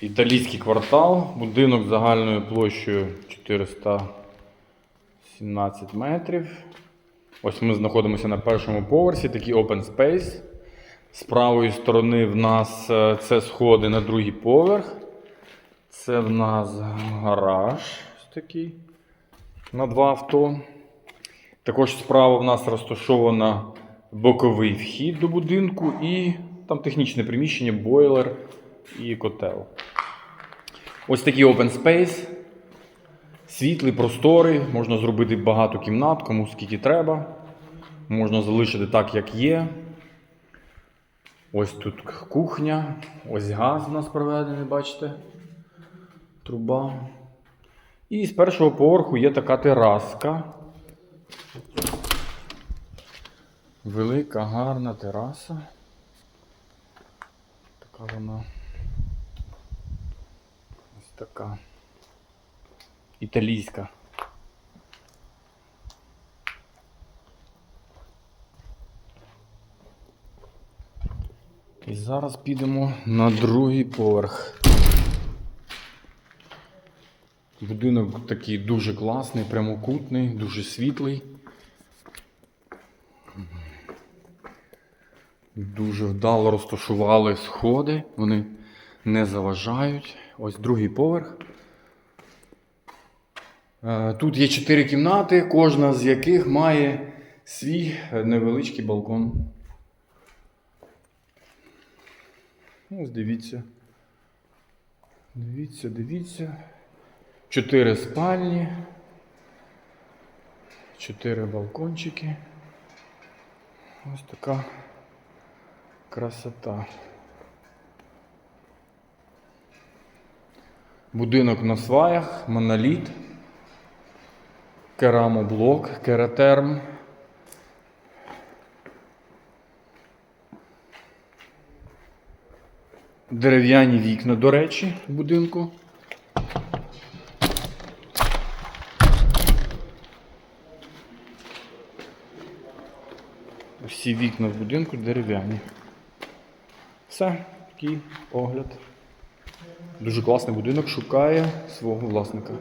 Італійський квартал, будинок загальною площею 417 метрів. Ось ми знаходимося на першому поверсі, такий open space. З правої сторони в нас е, це сходи на другий поверх. Це в нас гараж такий на два авто. Також справа в нас розташовано боковий вхід до будинку і там технічне приміщення, бойлер і котел. Ось такий open space. Світлий, просторий, можна зробити багато кімнат, кому скільки треба. Можна залишити так, як є. Ось тут кухня, ось газ у нас проведений, бачите? Труба. І з першого поверху є така тераска. Велика, гарна тераса. Така вона. Така. Італійська. І зараз підемо на другий поверх. Будинок такий дуже класний, прямокутний, дуже світлий. Дуже вдало розташували сходи, вони не заважають. Ось другий поверх. Е, Тут є чотири кімнати, кожна з яких має свій е, невеличкий балкон. Ось дивіться. Дивіться, дивіться. Чотири спальні. Чотири балкончики. Ось така красота. Будинок на сваях, моноліт, керамоблок, кератерм. Дерев'яні вікна, до речі, в будинку. Всі вікна в будинку дерев'яні. Все, такий огляд. Дуже класний будинок шукає свого власника.